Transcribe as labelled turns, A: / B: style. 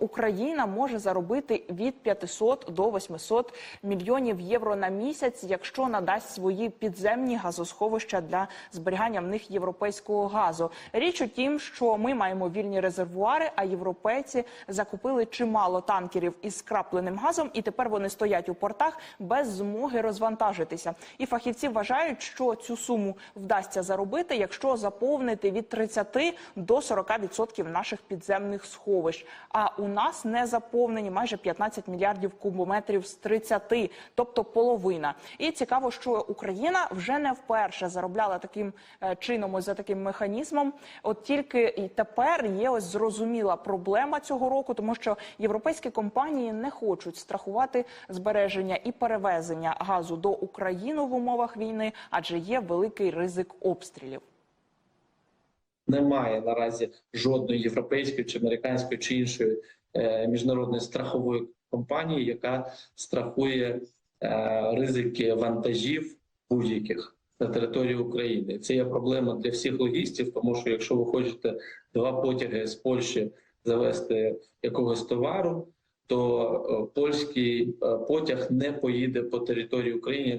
A: Україна може заробити від 500 до 800 мільйонів євро на місяць, якщо надасть свої підземні газосховища для зберігання в них європейського газу. Річ у тім, що ми маємо вільні резервуари, а європейці закупили чимало танкерів із скрапленим газом, і тепер вони стоять у портах без змоги розвантажитися. І фахівці вважають, що цю суму вдасться заробити, якщо заповнити від 30 до 40% наших підземних сховищ. А у нас не заповнені майже 15 мільярдів кубометрів з 30, тобто половина. І цікаво, що Україна вже не вперше заробляла таким е, чином, ось за таким механізмом. От тільки і тепер є ось зрозуміла проблема цього року, тому що європейські компанії не хочуть страхувати збереження і перевезення газу до України в умовах війни, адже є великий ризик обстрілів.
B: Немає наразі жодної європейської чи американської чи іншої е, міжнародної страхової компанії, яка страхує е, ризики вантажів будь-яких на території України. Це є проблема для всіх логістів, тому що якщо ви хочете два потяги з Польщі завести якогось товару, то е, польський потяг не поїде по території України.